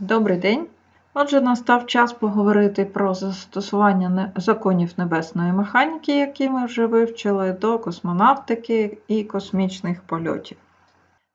Добрий день. Отже, настав час поговорити про застосування законів небесної механіки, які ми вже вивчили, до космонавтики і космічних польотів.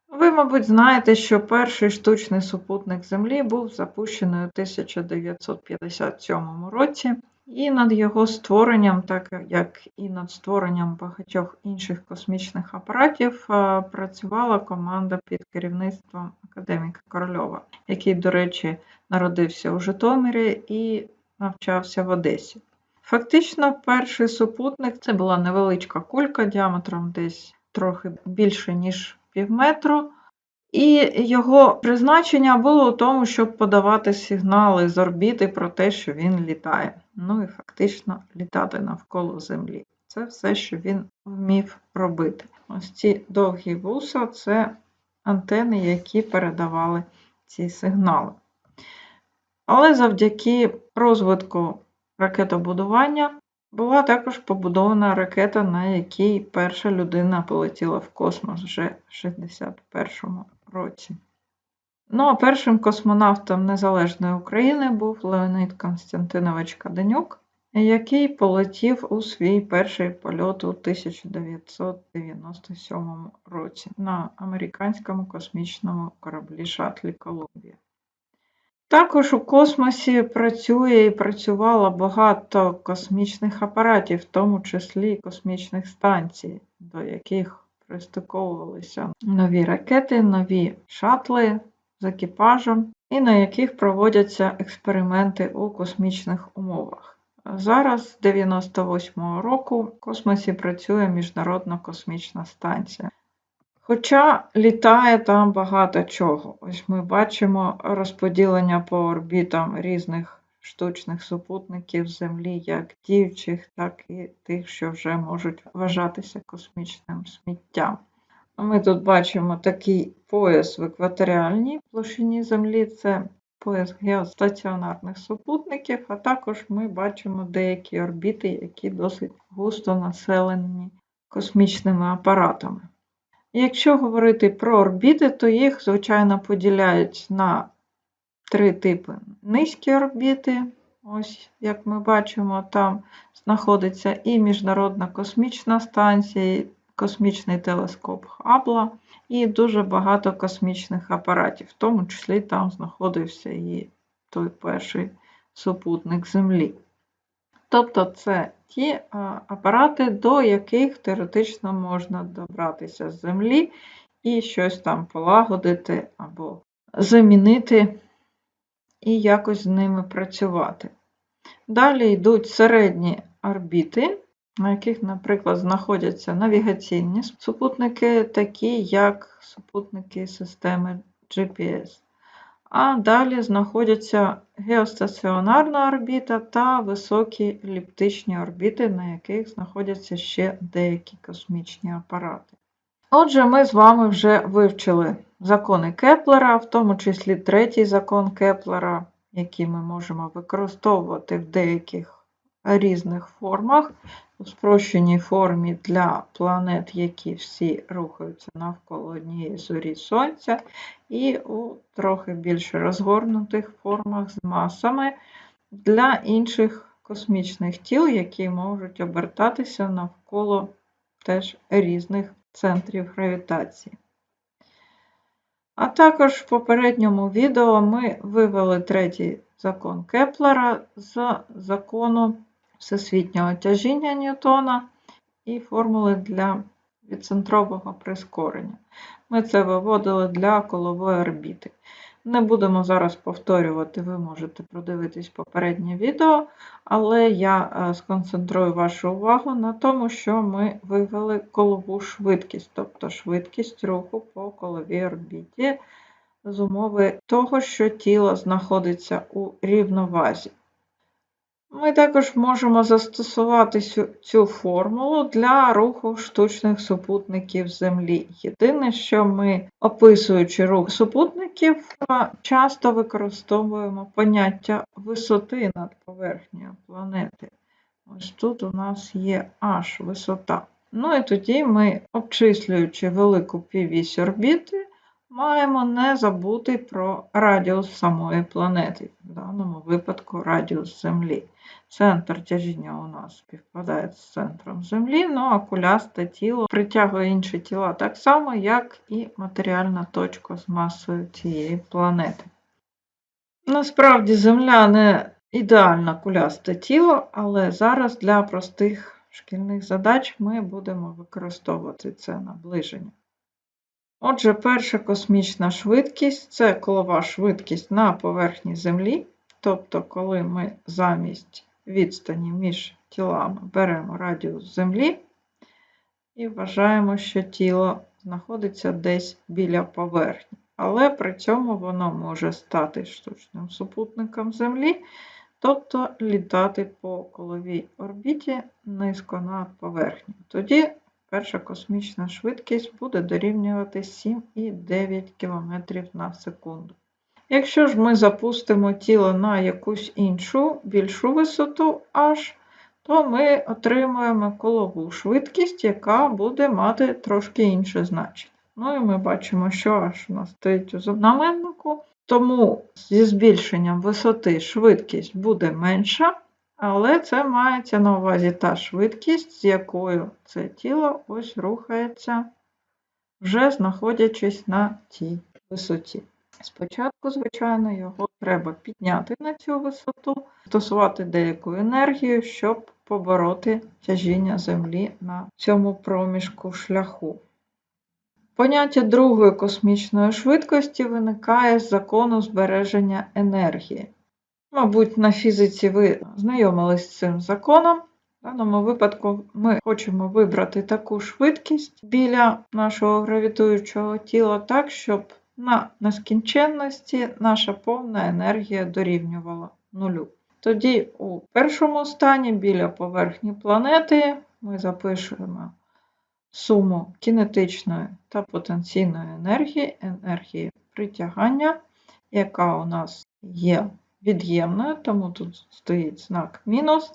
Ви, мабуть, знаєте, що перший штучний супутник Землі був запущений у 1957 році, і над його створенням, так як і над створенням багатьох інших космічних апаратів, е, працювала команда під керівництвом академіка Корольова, який, до речі, народився у Житомирі і навчався в Одесі. Фактично, перший супутник це була невеличка кулька діаметром десь трохи більше, ніж півметру. І його призначення було у тому, щоб подавати сигнали з орбіти про те, що він літає. Ну і фактично літати навколо Землі. Це все, що він вмів робити. Ось ці довгі вуса це антени, які передавали ці сигнали. Але завдяки розвитку ракетобудування була також побудована ракета, на якій перша людина полетіла в космос вже в 61-му році. Ну а першим космонавтом Незалежної України був Леонід Константинович Каденюк, який полетів у свій перший польот у 1997 році на американському космічному кораблі шатлі Колумбія. Також у космосі працює і працювало багато космічних апаратів, в тому числі космічних станцій, до яких пристиковувалися нові ракети, нові шатли з екіпажем, і на яких проводяться експерименти у космічних умовах. Зараз, з 98-го року, в космосі працює Міжнародна космічна станція. Хоча літає там багато чого. Ось ми бачимо розподілення по орбітам різних штучних супутників Землі, як діючих, так і тих, що вже можуть вважатися космічним сміттям. Ми тут бачимо такий пояс в екваторіальній площині Землі, це пояс геостаціонарних супутників, а також ми бачимо деякі орбіти, які досить густо населені космічними апаратами. Якщо говорити про орбіти, то їх, звичайно, поділяють на три типи низькі орбіти. Ось, як ми бачимо, там знаходиться і Міжнародна космічна станція, і космічний телескоп Хаббла, і дуже багато космічних апаратів, в тому числі там знаходився і той перший супутник Землі. Тобто це ті апарати, до яких теоретично можна добратися з Землі і щось там полагодити або замінити і якось з ними працювати. Далі йдуть середні орбіти, на яких, наприклад, знаходяться навігаційні супутники, такі як супутники системи GPS. А далі знаходяться геостаціонарна орбіта та високі еліптичні орбіти, на яких знаходяться ще деякі космічні апарати. Отже, ми з вами вже вивчили закони Кеплера, в тому числі третій закон Кеплера, який ми можемо використовувати в деяких різних формах, у спрощеній формі для планет, які всі рухаються навколо однієї зорі Сонця, і у трохи більш розгорнутих формах з масами для інших космічних тіл, які можуть обертатися навколо теж різних центрів гравітації. А також в попередньому відео ми вивели третій закон Кеплера з закону всесвітнього тяжіння Ньютона і формули для відцентрового прискорення. Ми це виводили для колової орбіти. Не будемо зараз повторювати, ви можете продивитись попереднє відео, але я сконцентрую вашу увагу на тому, що ми вивели колову швидкість, тобто швидкість руху по коловій орбіті з умови того, що тіло знаходиться у рівновазі. Ми також можемо застосувати цю формулу для руху штучних супутників Землі. Єдине, що ми, описуючи рух супутників, часто використовуємо поняття висоти над поверхнею планети. Ось тут у нас є H висота. Ну і тоді ми, обчислюючи велику піввісь орбіти, маємо не забути про радіус самої планети, в даному випадку радіус Землі. Центр тяжіння у нас співпадає з центром Землі, ну а кулясте тіло притягує інші тіла так само, як і матеріальна точка з масою цієї планети. Насправді Земля не ідеально кулясте тіло, але зараз для простих шкільних задач ми будемо використовувати це наближення. Отже, перша космічна швидкість це колова швидкість на поверхні Землі, тобто, коли ми замість відстані між тілами беремо радіус Землі і вважаємо, що тіло знаходиться десь біля поверхні. Але при цьому воно може стати штучним супутником Землі, тобто літати по коловій орбіті низько над поверхнею. Тоді перша космічна швидкість буде дорівнювати 7,9 км на секунду. Якщо ж ми запустимо тіло на якусь іншу, більшу висоту H, то ми отримуємо колову швидкість, яка буде мати трошки інше значення. Ну і ми бачимо, що H у нас стоїть у знаменнику, тому зі збільшенням висоти швидкість буде менша, але це мається на увазі та швидкість, з якою це тіло ось рухається, вже знаходячись на цій висоті. Спочатку, звичайно, його треба підняти на цю висоту, стосувати деяку енергію, щоб побороти тяжіння Землі на цьому проміжку шляху. Поняття другої космічної швидкості виникає з закону збереження енергії. Мабуть, на фізиці ви знайомились з цим законом. В даному випадку ми хочемо вибрати таку швидкість біля нашого гравітуючого тіла, так, щоб на нескінченності наша повна енергія дорівнювала нулю. Тоді у першому стані біля поверхні планети ми запишемо суму кінетичної та потенційної енергії, енергії притягання, яка у нас є від'ємною, тому тут стоїть знак мінус.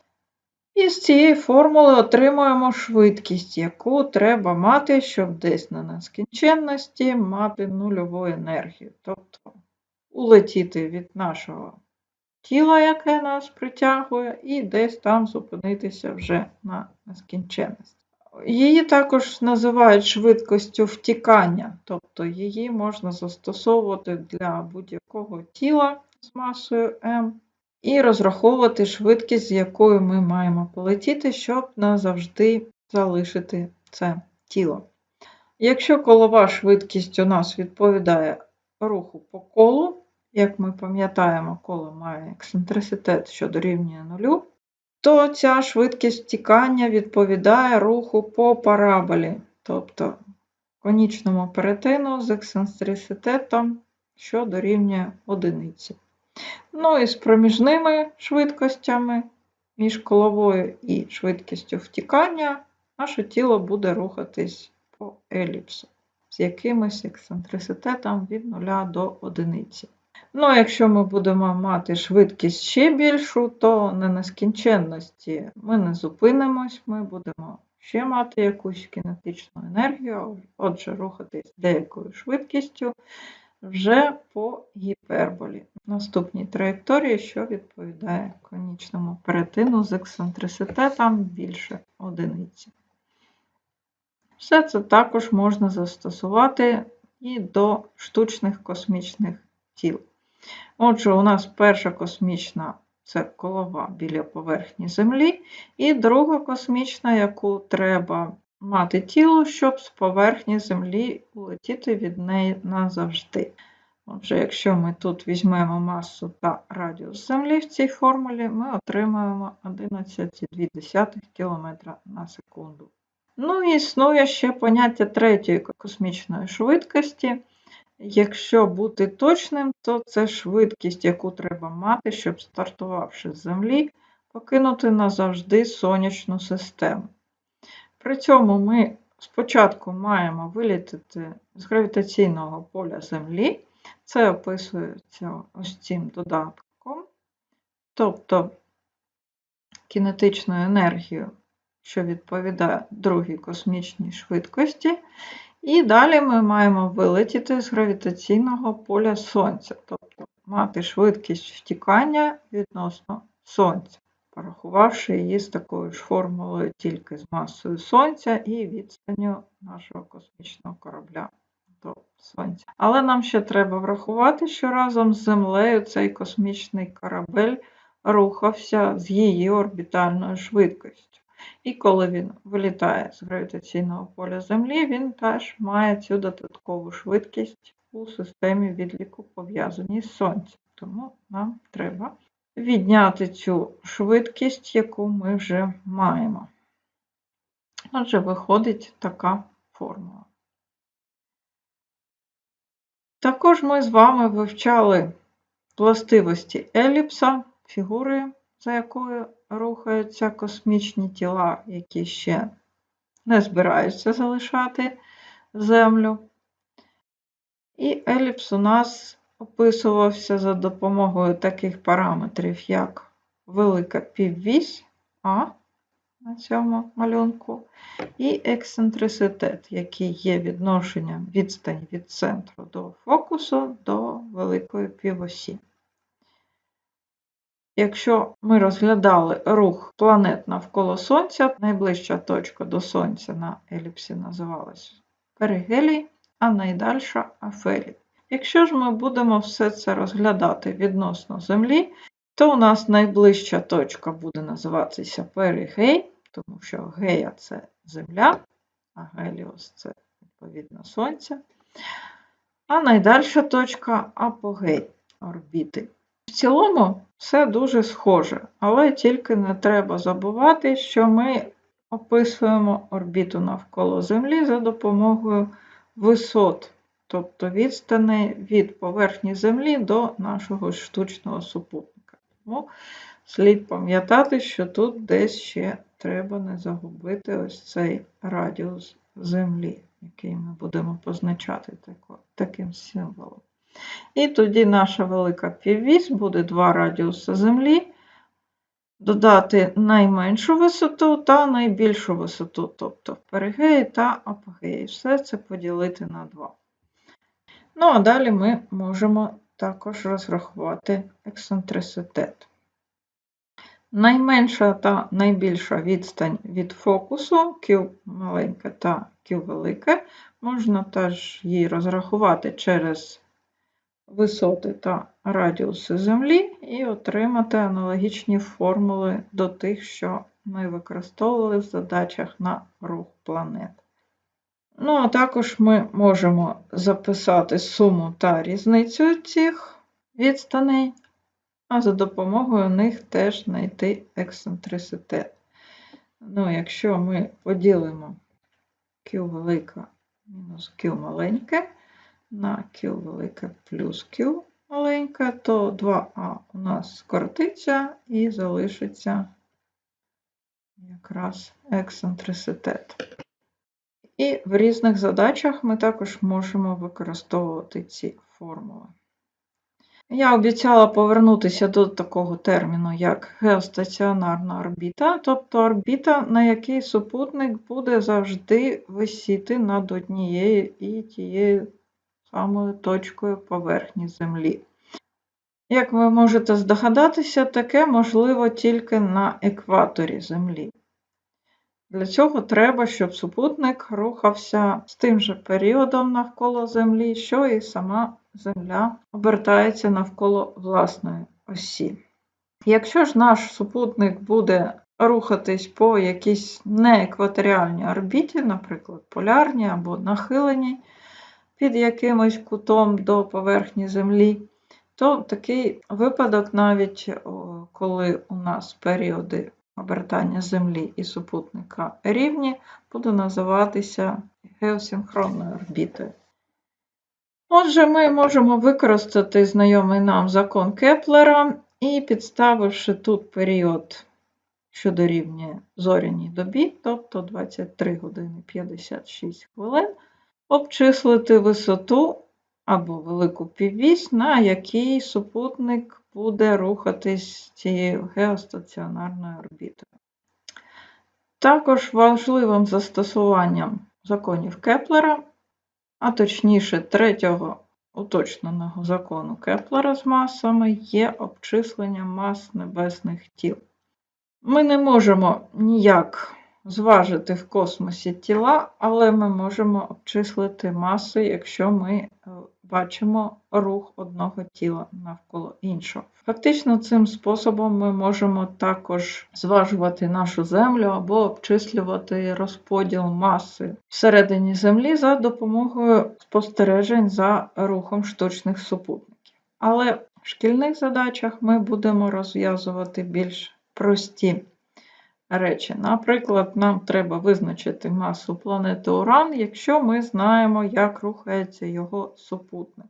І з цієї формули отримуємо швидкість, яку треба мати, щоб десь на нескінченності мати нульову енергію. Тобто улетіти від нашого тіла, яке нас притягує, і десь там зупинитися вже на нескінченності. Її також називають швидкістю втікання, тобто її можна застосовувати для будь-якого тіла з масою m і розраховувати швидкість, з якою ми маємо полетіти, щоб назавжди залишити це тіло. Якщо колова швидкість у нас відповідає руху по колу, як ми пам'ятаємо, коло має ексцентриситет, що дорівнює нулю, то ця швидкість втікання відповідає руху по параболі, тобто конічному перетину з ексцентриситетом, що дорівнює одиниці. Ну і з проміжними швидкостями між коловою і швидкістю втікання наше тіло буде рухатись по еліпсу з якимось ексцентриситетом від 0 до 1. Ну, якщо ми будемо мати швидкість ще більшу, то на нескінченності ми не зупинимось, ми будемо ще мати якусь кінетичну енергію, отже, рухатись деякою швидкістю вже по гіперболі. Наступній траєкторії, що відповідає конічному перетину з ексцентриситетом більше одиниці. Все це також можна застосувати і до штучних космічних тіл. Отже, у нас перша космічна це колова біля поверхні Землі, і друга космічна, яку треба мати тіло, щоб з поверхні Землі улетіти від неї назавжди. Отже, якщо ми тут візьмемо масу та радіус Землі в цій формулі, ми отримаємо 11,2 км на секунду. Ну і існує ще поняття третьої космічної швидкості. Якщо бути точним, то це швидкість, яку треба мати, щоб стартувавши з Землі, покинути назавжди сонячну систему. При цьому ми спочатку маємо вилітати з гравітаційного поля Землі, це описується ось цим додатком, тобто кінетичною енергією, що відповідає другій космічній швидкості. І далі ми маємо вилетіти з гравітаційного поля Сонця, тобто мати швидкість втікання відносно Сонця, порахувавши її з такою ж формулою тільки з масою Сонця і відстанню нашого космічного корабля до Сонця. Але нам ще треба врахувати, що разом з Землею цей космічний корабель рухався з її орбітальною швидкістю. І коли він вилітає з гравітаційного поля Землі, він теж має цю додаткову швидкість у системі відліку пов'язаній з Сонцем. Тому нам треба відняти цю швидкість, яку ми вже маємо. Отже, виходить така формула. Також ми з вами вивчали властивості еліпса, фігури, за якою рухаються космічні тіла, які ще не збираються залишати Землю. І еліпс у нас описувався за допомогою таких параметрів, як велика піввісь А на цьому малюнку, і ексцентриситет, який є відношенням відстані від центру до фокусу до великої півосі. Якщо ми розглядали рух планет навколо Сонця, найближча точка до Сонця на еліпсі називалася Перигелій, а найдальша Афелій. Якщо ж ми будемо все це розглядати відносно Землі, то у нас найближча точка буде називатися Перигей, тому що Гея це Земля, а Геліос це відповідно Сонце. А найдальша точка апогей орбіти. В цілому все дуже схоже, але тільки не треба забувати, що ми описуємо орбіту навколо Землі за допомогою висот, тобто відстани від поверхні Землі до нашого штучного супутника. Тому слід пам'ятати, що тут десь ще треба не загубити ось цей радіус Землі, який ми будемо позначати таким символом. І тоді наша велика піввісь буде два радіуси Землі, додати найменшу висоту та найбільшу висоту, тобто перигеї та апогеї. Все це поділити на 2. Ну, а далі ми можемо також розрахувати ексцентриситет. Найменша та найбільша відстань від фокусу Q маленьке та Q велике, можна теж її розрахувати через висоти та радіуси Землі і отримати аналогічні формули до тих, що ми використовували в задачах на рух планет. Ну, а також ми можемо записати суму та різницю цих відстаней, а за допомогою них теж знайти ексцентриситет. Ну, якщо ми поділимо Q велика мінус Q маленьке, на Q велике плюс Q маленьке, то 2А у нас скоротиться і залишиться якраз ексцентриситет. І в різних задачах ми також можемо використовувати ці формули. Я обіцяла повернутися до такого терміну, як геостаціонарна орбіта, тобто орбіта, на якій супутник буде завжди висіти над однією і тією самою точкою поверхні Землі. Як ви можете здогадатися, таке можливо тільки на екваторі Землі. Для цього треба, щоб супутник рухався з тим же періодом навколо Землі, що і сама Земля обертається навколо власної осі. Якщо ж наш супутник буде рухатись по якійсь неекваторіальній орбіті, наприклад, полярній або нахиленій, під якимось кутом до поверхні Землі, то такий випадок, навіть коли у нас періоди обертання Землі і супутника рівні, буде називатися геосинхронною орбітою. Отже, ми можемо використати знайомий нам закон Кеплера і, підставивши тут період, що дорівнює зоряній добі, тобто 23 години 56 хвилин, обчислити висоту або велику піввісь, на якій супутник буде рухатись цією геостаціонарною орбітою. Також важливим застосуванням законів Кеплера а точніше третього уточненого закону Кеплера з масами, є обчислення мас небесних тіл. Ми не можемо ніяк зважити в космосі тіла, але ми можемо обчислити маси, якщо ми е, бачимо рух одного тіла навколо іншого. Фактично, цим способом ми можемо також зважувати нашу землю або обчислювати розподіл маси всередині Землі за допомогою спостережень за рухом штучних супутників. Але в шкільних задачах ми будемо розв'язувати більш прості речі. Наприклад, нам треба визначити масу планети Уран, якщо ми знаємо, як рухається його супутник.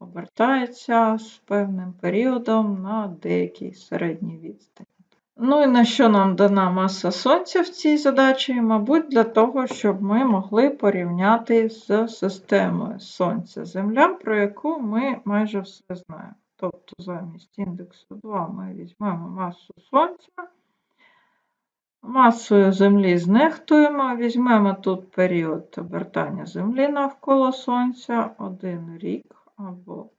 Обертається з певним періодом на деякій середній відстані. Ну і на що нам дана маса Сонця в цій задачі? Мабуть, для того, щоб ми могли порівняти з системою Сонця-Земля, про яку ми майже все знаємо. Тобто замість індексу 2 ми візьмемо масу Сонця Масою Землі знехтуємо, візьмемо тут період обертання Землі навколо Сонця, один рік, або,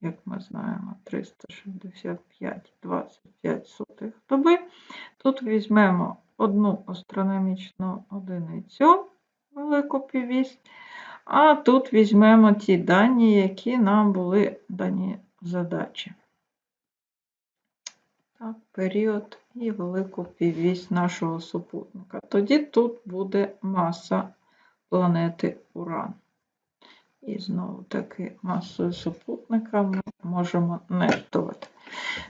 як ми знаємо, 365,25 сотих доби. Тут візьмемо одну астрономічну одиницю, велику піввісь, а тут візьмемо ті дані, які нам були дані задачі. Так, період і велику піввісь нашого супутника. Тоді тут буде маса планети Уран. І знову таки масою супутника ми можемо нехтувати.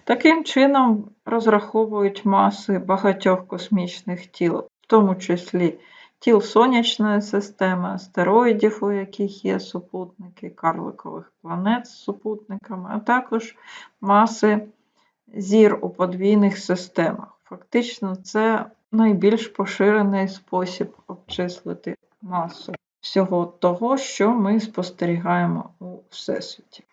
Таким чином розраховують маси багатьох космічних тіл, в тому числі тіл сонячної системи, астероїдів, у яких є супутники, карликових планет з супутниками, а також маси зір у подвійних системах. Фактично, це найбільш поширений спосіб обчислити масу всього того, що ми спостерігаємо у Всесвіті.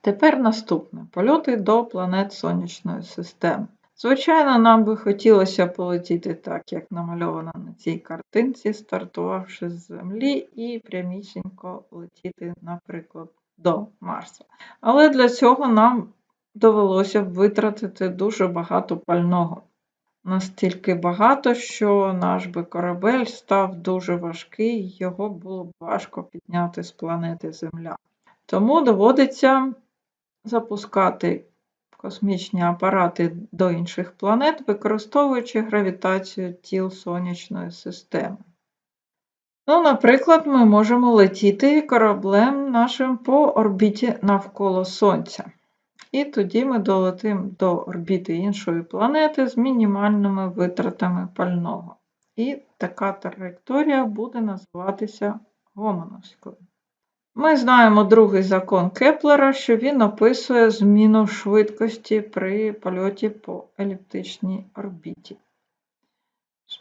Тепер наступне польоти до планет Сонячної системи. Звичайно, нам би хотілося полетіти так, як намальовано на цій картинці, стартувавши з Землі і прямісінько летіти, наприклад, до Марса. Але для цього нам довелося б витратити дуже багато пального. Настільки багато, що наш би корабель став дуже важкий, його було б важко підняти з планети Земля. Тому доводиться запускати космічні апарати до інших планет, використовуючи гравітацію тіл сонячної системи. Ну, Наприклад, ми можемо летіти кораблем нашим по орбіті навколо Сонця. І тоді ми долетимо до орбіти іншої планети з мінімальними витратами пального. І така траєкторія буде називатися Гомоновською. Ми знаємо другий закон Кеплера, що він описує зміну швидкості при польоті по еліптичній орбіті.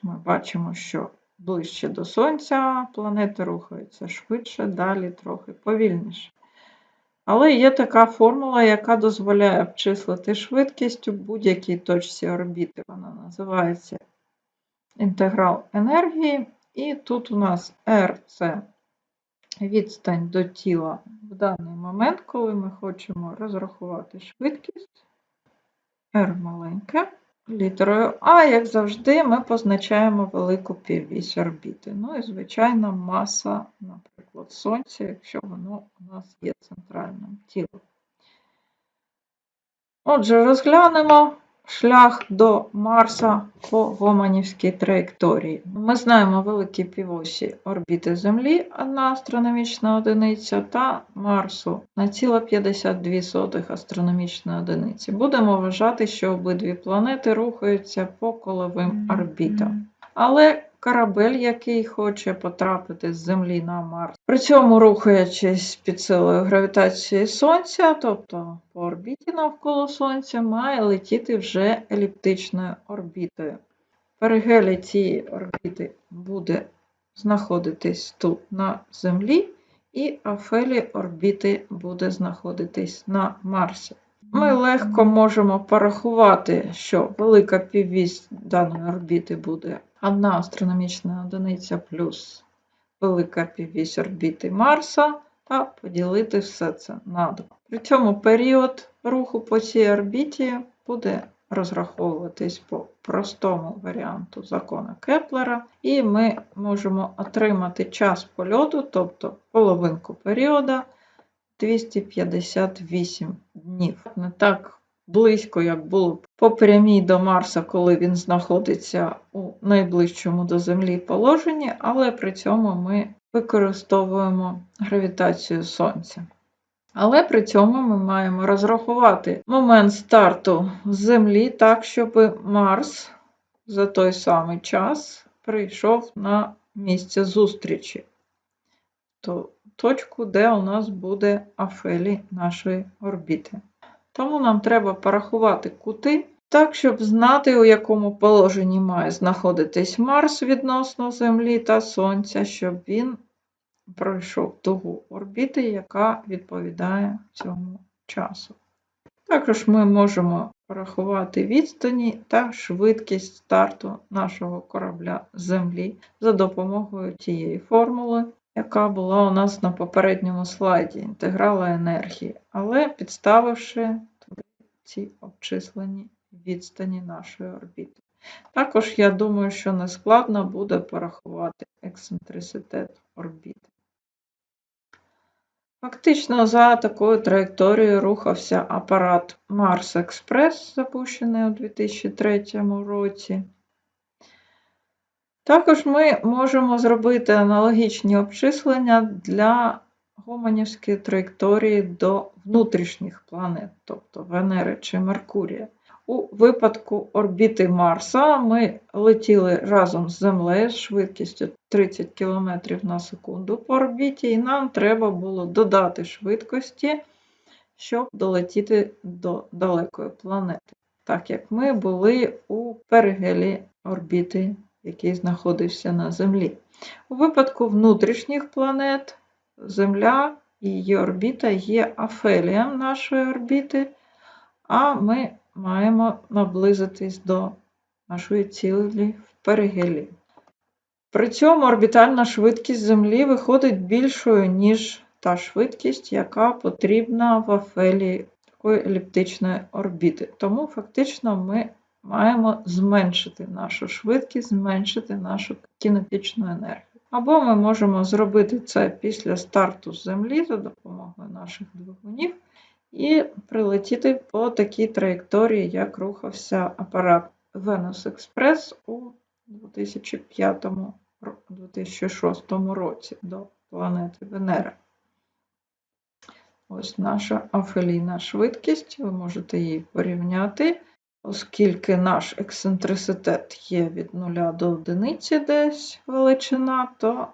Ми бачимо, що ближче до Сонця планети рухаються швидше, далі трохи повільніше. Але є така формула, яка дозволяє обчислити швидкість у будь-якій точці орбіти. Вона називається інтеграл енергії. І тут у нас R це відстань до тіла в даний момент, коли ми хочемо розрахувати швидкість. R маленьке. Літерою А, як завжди, ми позначаємо велику піввісь орбіти. Ну і, звичайно, маса, наприклад, Сонця, якщо воно у нас є центральним тілом. Отже, розглянемо шлях до Марса по Гоманівській траєкторії. Ми знаємо великі півосі орбіти Землі, одна астрономічна одиниця, та Марсу на ціла 52 астрономічної одиниці. Будемо вважати, що обидві планети рухаються по коловим орбітам. Але корабель, який хоче потрапити з Землі на Марс, при цьому рухаючись під силою гравітації Сонця, тобто по орбіті навколо Сонця, має летіти вже еліптичною орбітою. Перигелі цієї орбіти буде знаходитись тут на Землі, і афелі орбіти буде знаходитись на Марсі. Ми легко можемо порахувати, що велика піввісь даної орбіти буде 1 астрономічна одиниця плюс велика піввісь орбіти Марса та поділити все це на два. При цьому період руху по цій орбіті буде розраховуватись по простому варіанту закона Кеплера, і ми можемо отримати час польоту, тобто половинку періода 258 днів. Не так близько, як було по прямій до Марса, коли він знаходиться у найближчому до Землі положенні, але при цьому ми використовуємо гравітацію Сонця. Але при цьому ми маємо розрахувати момент старту з Землі так, щоб Марс за той самий час прийшов на місце зустрічі, ту точку, де у нас буде афелі нашої орбіти. Тому нам треба порахувати кути так, щоб знати, у якому положенні має знаходитись Марс відносно Землі та Сонця, щоб він пройшов дугу орбіти, яка відповідає цьому часу. Також ми можемо порахувати відстані та швидкість старту нашого корабля Землі за допомогою тієї формули, яка була у нас на попередньому слайді інтеграла енергії, але підставивши туди ці обчислені відстані нашої орбіти. Також, я думаю, що нескладно буде порахувати ексцентриситет орбіти. Фактично за такою траєкторією рухався апарат Марс Експрес, запущений у 2003 році. Також ми можемо зробити аналогічні обчислення для гомонівської траєкторії до внутрішніх планет, тобто Венери чи Меркурія. У випадку орбіти Марса ми летіли разом з Землею з швидкістю 30 км на секунду по орбіті, і нам треба було додати швидкості, щоб долетіти до далекої планети. Так як ми були у перигелі орбіти, який знаходився на Землі. У випадку внутрішніх планет Земля і її орбіта є афелієм нашої орбіти, а ми маємо наблизитись до нашої цілі в перигелі. При цьому орбітальна швидкість Землі виходить більшою, ніж та швидкість, яка потрібна в афелі такої еліптичної орбіти. Тому фактично ми маємо зменшити нашу швидкість, зменшити нашу кінетичну енергію. Або ми можемо зробити це після старту з Землі за допомогою наших двигунів і прилетіти по такій траєкторії, як рухався апарат Venus Express у 2005-2006 році до планети Венера. Ось наша афелійна швидкість, ви можете її порівняти, оскільки наш ексцентриситет є від 0 до одиниці десь величина, то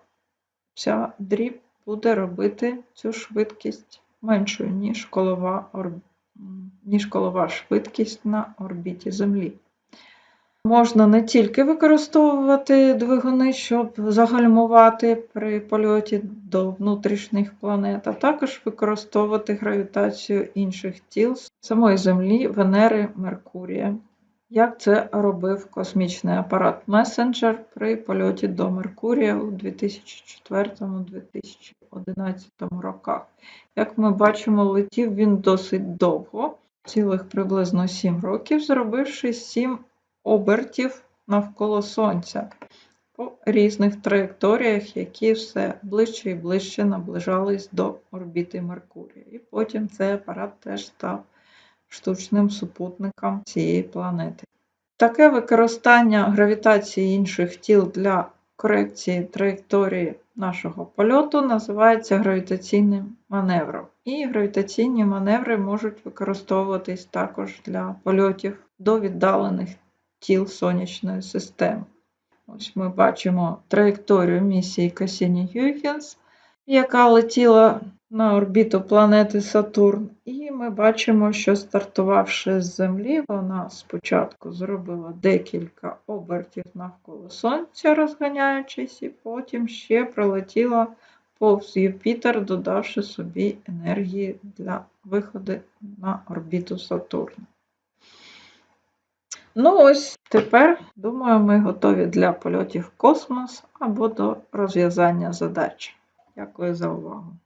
ця дріб буде робити цю швидкість меншою, ніж колова, ніж колова швидкість на орбіті Землі. Можна не тільки використовувати двигуни, щоб загальмувати при польоті до внутрішніх планет, а також використовувати гравітацію інших тіл самої Землі, Венери, Меркурія як це робив космічний апарат Месенджер при польоті до Меркурія у 2004-2011 роках. Як ми бачимо, летів він досить довго, цілих приблизно 7 років, зробивши 7 обертів навколо Сонця по різних траєкторіях, які все ближче і ближче наближались до орбіти Меркурія. І потім цей апарат теж став штучним супутником цієї планети. Таке використання гравітації інших тіл для корекції траєкторії нашого польоту називається гравітаційним маневром. І гравітаційні маневри можуть використовуватись також для польотів до віддалених тіл сонячної системи. Ось ми бачимо траєкторію місії Cassini-Huygens, яка летіла на орбіту планети Сатурн, і ми бачимо, що стартувавши з Землі, вона спочатку зробила декілька обертів навколо Сонця, розганяючись, і потім ще пролетіла повз Юпітер, додавши собі енергії для виходу на орбіту Сатурна. Ну ось тепер, думаю, ми готові для польотів в космос або до розв'язання задач. Дякую за увагу.